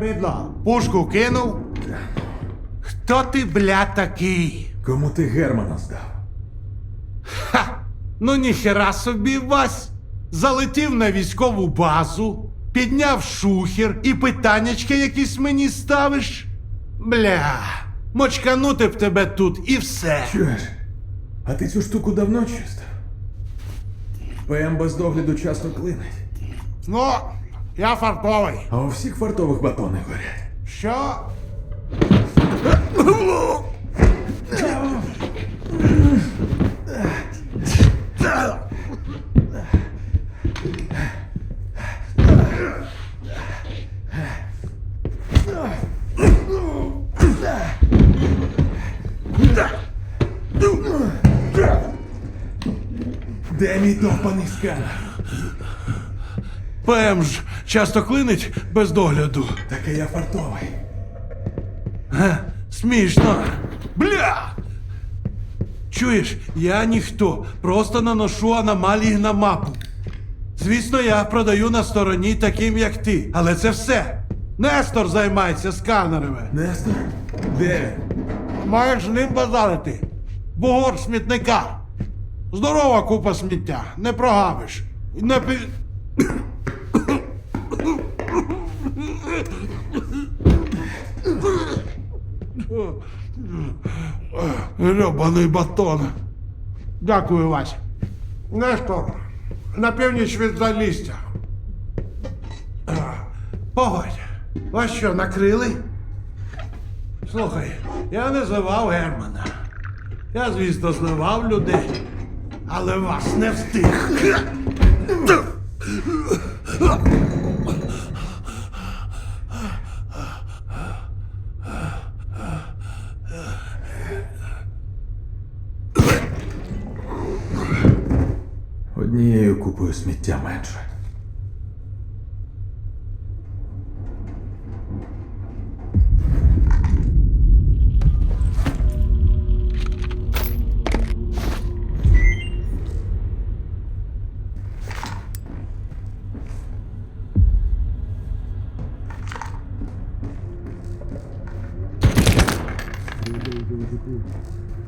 бидло? Пушку кинув? Хто ти, бля, такий? Кому ти Германа здав? Ха! Ну ніхера собі Вась. Залетів на військову базу, підняв шухер і питаннячки якісь мені ставиш. Бля, мочканути б тебе тут і все. Чуєш? А ти цю штуку давно чистив? ПМ без догляду часто клинить. Ну, я фартовий. А у всіх фартових батони горять. Що? Де мій довбаний сканер? ПМ ж часто клинить без догляду. Таке я фартовий. Га, Смішно. Бля! Чуєш, я ніхто, просто наношу аномалії на мапу. Звісно, я продаю на стороні таким, як ти, але це все. Нестор займається сканерами. Нестор? Де? Маєш з ним базарити. Бугор смітника. Здорова купа сміття, не прогавиш. Не пі... Гребаний батон. Дякую, Вася. Нестор, на північ від залістя. Погодь, вас що, накрили? Слухай, я не зливав Германа. Я, звісно, зливав людей, але вас не встиг. однією купою сміття менше. Thank you.